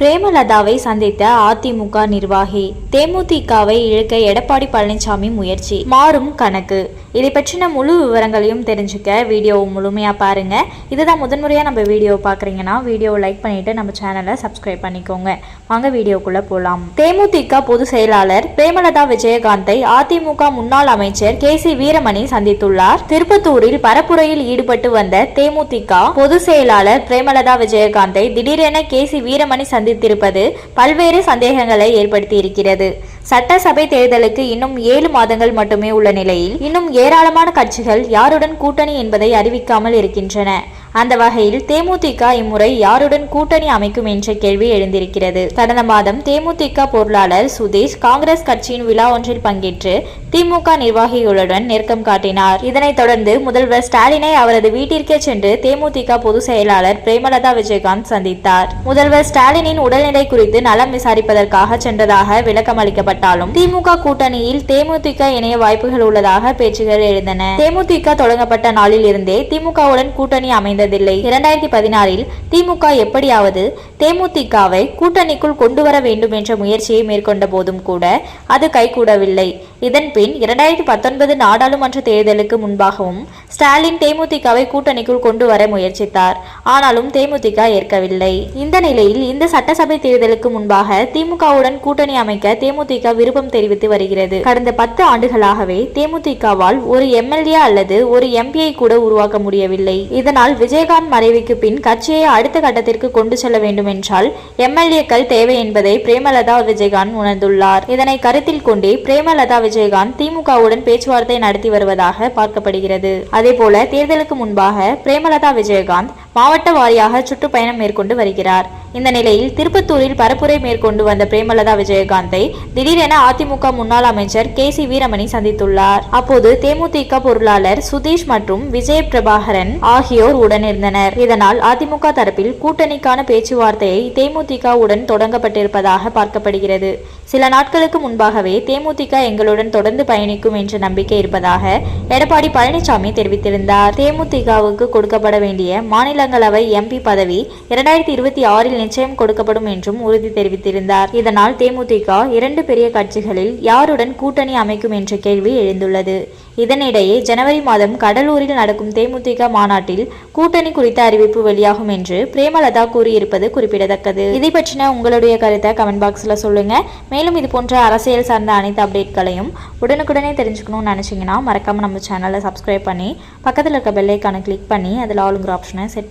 பிரேமலதாவை சந்தித்த அதிமுக நிர்வாகி தேமுதிகவை இழுக்க எடப்பாடி பழனிசாமி முயற்சி மாறும் கணக்கு. இதை பற்றின முழு விவரங்களையும் தெரிஞ்சுக்க வீடியோவை முழுமையாக பாருங்க. இதுதான் முதன்முறையாக நம்ம வீடியோ பார்க்குறீங்கன்னா வீடியோவை லைக் பண்ணிட்டு நம்ம சேனலை சப்ஸ்கிரைப் பண்ணிக்கோங்க. வாங்க வீடியோக்குள்ள போகலாம் தேமுதிக பொதுச் செயலாளர் பிரேமலதா விஜயகாந்தை அதிமுக முன்னாள் அமைச்சர் கே சி வீரமணி சந்தித்துள்ளார். திருப்பத்தூரில் பரப்புரையில் ஈடுபட்டு வந்த தேமுதிக பொதுச் செயலாளர் பிரேமலதா விஜயகாந்தை திடீரென கே சி வீரமணி சந்தித்திருப்பது பல்வேறு சந்தேகங்களை ஏற்படுத்தியிருக்கிறது. சட்டசபை தேர்தலுக்கு இன்னும் ஏழு மாதங்கள் மட்டுமே உள்ள நிலையில் இன்னும் ஏராளமான கட்சிகள் யாருடன் கூட்டணி என்பதை அறிவிக்காமல் இருக்கின்றன. அந்த வகையில் தேமுதிக இம்முறை யாருடன் கூட்டணி அமைக்கும் என்ற கேள்வி எழுந்திருக்கிறது. கடந்த மாதம் தேமுதிக பொருளாளர் சுதேஷ் காங்கிரஸ் கட்சியின் விழா ஒன்றில் பங்கேற்று திமுக நிர்வாகிகளுடன் நெருக்கம் காட்டினார். இதனைத் தொடர்ந்து முதல்வர் ஸ்டாலினை அவரது வீட்டிற்கே சென்று தேமுதிக பொதுச் செயலாளர் பிரேமலதா விஜயகாந்த் சந்தித்தார். முதல்வர் ஸ்டாலினின் உடல்நிலை குறித்து நலம் விசாரிப்பதற்காக சென்றதாக விளக்கம் அளிக்கப்பட்டாலும் திமுக கூட்டணியில் தேமுதிக இணைய வாய்ப்புகள் உள்ளதாக பேச்சுகள் எழுந்தன. தேமுதிக தொடங்கப்பட்ட நாளில் இருந்தே திமுகவுடன் கூட்டணி அமைந்ததில்லை. இரண்டாயிரத்தி பதினாறில் திமுக எப்படியாவது தேமுதிகவை கூட்டணிக்குள் கொண்டு வர வேண்டும் என்ற முயற்சியை மேற்கொண்ட போதும் கூட அது கைகூடவில்லை. இதன் பின் இரண்டாயிரத்தி பத்தொன்பது நாடாளுமன்ற தேர்தலுக்கு முன்பாகவும் ஸ்டாலின் தேமுதிகவை கூட்டணிக்குள் கொண்டு வர முயற்சித்தார். ஆனாலும் தேமுதிக ஏற்கவில்லை. இந்த நிலையில் இந்த சட்டசபை தேர்தலுக்கு முன்பாக திமுகவுடன் கூட்டணி அமைக்க தேமுதிக விருப்பம் தெரிவித்து வருகிறது. கடந்த பத்து ஆண்டுகளாகவே தேமுதிகவால் ஒரு எம்எல்ஏ அல்லது ஒரு எம்பியை கூட உருவாக்க முடியவில்லை. இதனால் விஜயகாந்த் மறைவுக்கு பின் கட்சியை அடுத்த கட்டத்திற்கு கொண்டு செல்ல வேண்டும் என்றால் எம்எல்ஏக்கள் தேவை என்பதை பிரேமலதா விஜயகாந்த் உணர்ந்துள்ளார். இதனை கருத்தில் கொண்டே பிரேமலதா விஜயகாந்த் திமுகவுடன் பேச்சுவார்த்தை நடத்தி வருவதாக பார்க்கப்படுகிறது. அதேபோல தேர்தலுக்கு முன்பாக பிரேமலதா விஜயகாந்த் மாவட்ட வாரியாக சுற்றுப்பயணம் மேற்கொண்டு வருகிறார். இந்த நிலையில் திருப்பத்தூரில் பரப்புரை மேற்கொண்டு வந்த பிரேமலதா விஜயகாந்தை திடீரென அதிமுக முன்னாள் அமைச்சர் கே சி வீரமணி சந்தித்துள்ளார். அப்போது தேமுதிக பொருளாளர் சுதீஷ் மற்றும் விஜய பிரபாகரன் ஆகியோர் உடனிருந்தனர். இதனால் அதிமுக தரப்பில் கூட்டணிக்கான பேச்சுவார்த்தையை தேமுதிகவுடன் தொடங்கப்பட்டிருப்பதாக பார்க்கப்படுகிறது. சில நாட்களுக்கு முன்பாகவே தேமுதிக எங்களுடன் தொடர்ந்து பயணிக்கும் என்ற நம்பிக்கை இருப்பதாக எடப்பாடி பழனிசாமி தெரிவித்திருந்தார். தேமுதிகவுக்கு கொடுக்கப்பட வேண்டிய மாநில மாநிலங்களவை எம்பி பதவி இரண்டாயிரத்தி இருபத்தி ஆறில் நிச்சயம் கொடுக்கப்படும் என்றும் உறுதி தெரிவித்திருந்தார். இதனால் தேமுதிக இரண்டு பெரிய கட்சிகளில் யாருடன் கூட்டணி அமைக்கும் என்ற கேள்வி எழுந்துள்ளது. இதனிடையே ஜனவரி மாதம் கடலூரில் நடக்கும் தேமுதிக மாநாட்டில் கூட்டணி குறித்த அறிவிப்பு வெளியாகும் என்று பிரேமலதா கூறியிருப்பது குறிப்பிடத்தக்கது. இதை பற்றின உங்களுடைய கருத்தை கமெண்ட் பாக்ஸில் சொல்லுங்க. மேலும் இது போன்ற அரசியல் சார்ந்த அனைத்து அப்டேட்களையும் உடனுக்குடனே தெரிஞ்சுக்கணும்னு நினச்சிங்கன்னா மறக்காமல் நம்ம சேனலை சப்ஸ்கிரைப் பண்ணி பக்கத்தில் இருக்க பெல்லைக்கான கிளிக் பண்ணி அதில் ஆளுங்கிற ஆப்ஷனை செட்